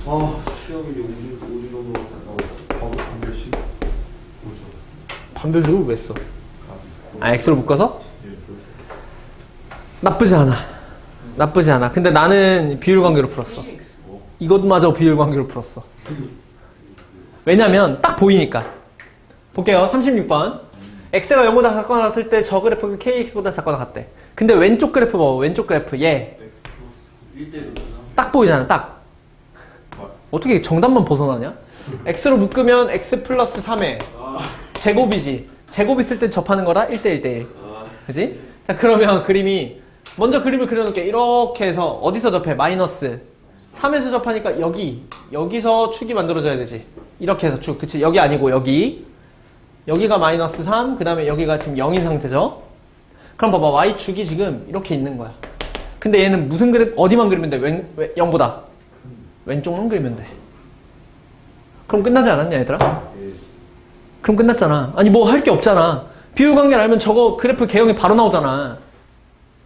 이제 우주 우주론으로 가까워 과거 한 별씩 우주 반별식을 왜 써? 가. 아 x로 묶어서? 예, 그렇죠. 나쁘지 않아. 나쁘지 않아. 근데 나는 비율 관계로 풀었어. 이것마저 비율 관계로 풀었어. 왜냐면 딱 보이니까. 볼게요. 36번. x가 0보다 작거나 같을 때 저 그래프가 kx보다 작거나 같대. 근데 왼쪽 그래프 봐. 왼쪽 그래프 얘. 1대 딱 보이잖아. 딱. 어떻게 정답만 벗어나냐? x로 묶으면 x 플러스 3에 제곱이지. 제곱 있을 때 접하는 거라 1대 1대 1. 그지? 자, 그러면 그림이, 먼저 그림을 그려놓을게. 이렇게 해서, 어디서 접해? 마이너스. 3에서 접하니까 여기, 여기서 축이 만들어져야 되지. 이렇게 해서 축. 그치? 여기 아니고 여기. 여기가 마이너스 3, 그 다음에 여기가 지금 0인 상태죠? 그럼 봐봐. y축이 지금 이렇게 있는 거야. 근데 얘는 무슨 그림, 어디만 그리면 돼? 왼, 왼, 0보다. 왼쪽만 그리면 돼. 그럼 끝나지 않았냐, 얘들아? 예. 그럼 끝났잖아. 아니 뭐 할 게 없잖아. 비율 관계를 알면 저거 그래프 개형이 바로 나오잖아.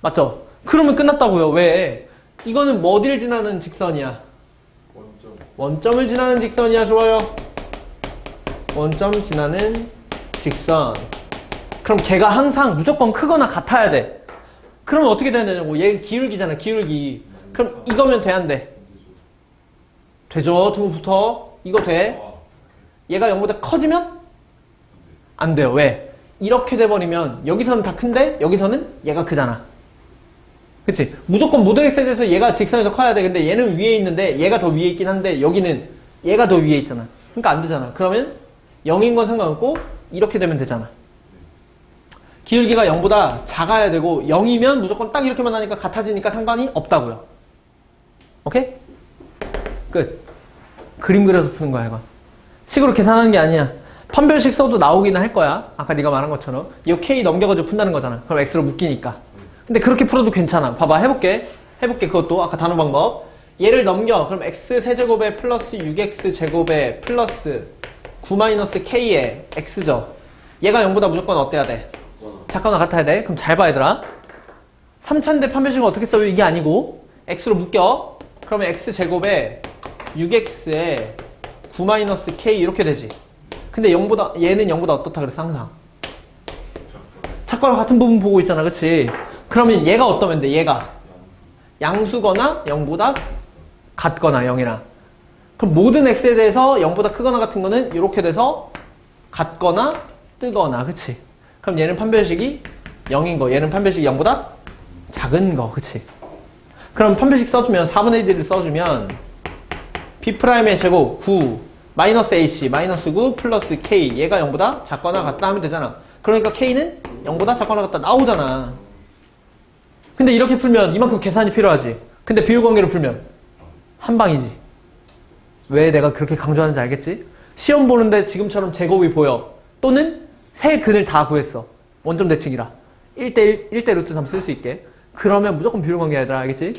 맞죠? 그러면 끝났다고요. 왜? 이거는 뭐 어디를 지나는 직선이야? 원점 원점을 지나는 직선이야. 좋아요. 원점 지나는 직선. 그럼 걔가 항상 무조건 크거나 같아야 돼. 그러면 어떻게 돼야 되냐고. 얘 기울기잖아. 기울기. 그럼 이거면 돼, 안 돼? 되죠. 등부터. 이거 돼. 얘가 0보다 커지면 안 돼요. 왜? 이렇게 돼버리면 여기서는 다 큰데 여기서는 얘가 크잖아. 그치? 무조건 모든 x에 대해서 얘가 직선에서 커야 돼. 근데 얘는 위에 있는데 얘가 더 위에 있긴 한데 여기는 얘가 더 위에 있잖아. 그러니까 안 되잖아. 그러면 0인 건 상관없고 이렇게 되면 되잖아. 기울기가 0보다 작아야 되고 0이면 무조건 딱 이렇게만 하니까 같아지니까 상관이 없다고요. 오케이? 끝. 그림 그려서 푸는 거야, 이건. 식으로 계산하는 게 아니야. 판별식 써도 나오기는 할 거야. 아까 네가 말한 것처럼. 이 K 넘겨가지고 푼다는 거잖아. 그럼 X로 묶이니까. 근데 그렇게 풀어도 괜찮아. 봐봐, 해볼게. 해볼게, 그것도. 아까 단어 방법. 얘를 넘겨. 그럼 X 세제곱에 플러스 6X 제곱에 플러스 9 마이너스 K에 X죠. 얘가 0보다 무조건 어때야 돼? 작거나 같아야 돼. 그럼 잘 봐, 얘들아. 3000대 판별식은 어떻게 써요? 이게 아니고. X로 묶여. 그러면 X 제곱에 6X에 9 마이너스 K 이렇게 되지. 근데 0보다, 얘는 0보다 어떻다 그랬어, 항상. 착과와 같은 부분 보고 있잖아, 그치? 그러면 얘가 어떠면 돼, 얘가? 양수거나 0보다 같거나 0이랑. 그럼 모든 x에 대해서 0보다 크거나 같은 거는 이렇게 돼서 같거나 뜨거나, 그치? 그럼 얘는 판별식이 0인 거, 얘는 판별식이 0보다 작은 거, 그치? 그럼 판별식 써주면, 4분의 1을 써주면, b'의 제곱 9, 마이너스 ac, 마이너스 9, 플러스 k, 얘가 0보다 작거나 같다 하면 되잖아. 그러니까 k는 0보다 작거나 같다 나오잖아. 근데 이렇게 풀면 이만큼 계산이 필요하지. 근데 비율 관계로 풀면 한 방이지. 왜 내가 그렇게 강조하는지 알겠지? 시험 보는데 지금처럼 제곱이 보여. 또는 세 근을 다 구했어. 원점 대칭이라. 1대1, 1대 루트 3 쓸 수 있게. 그러면 무조건 비율 관계야, 얘들아. 알겠지?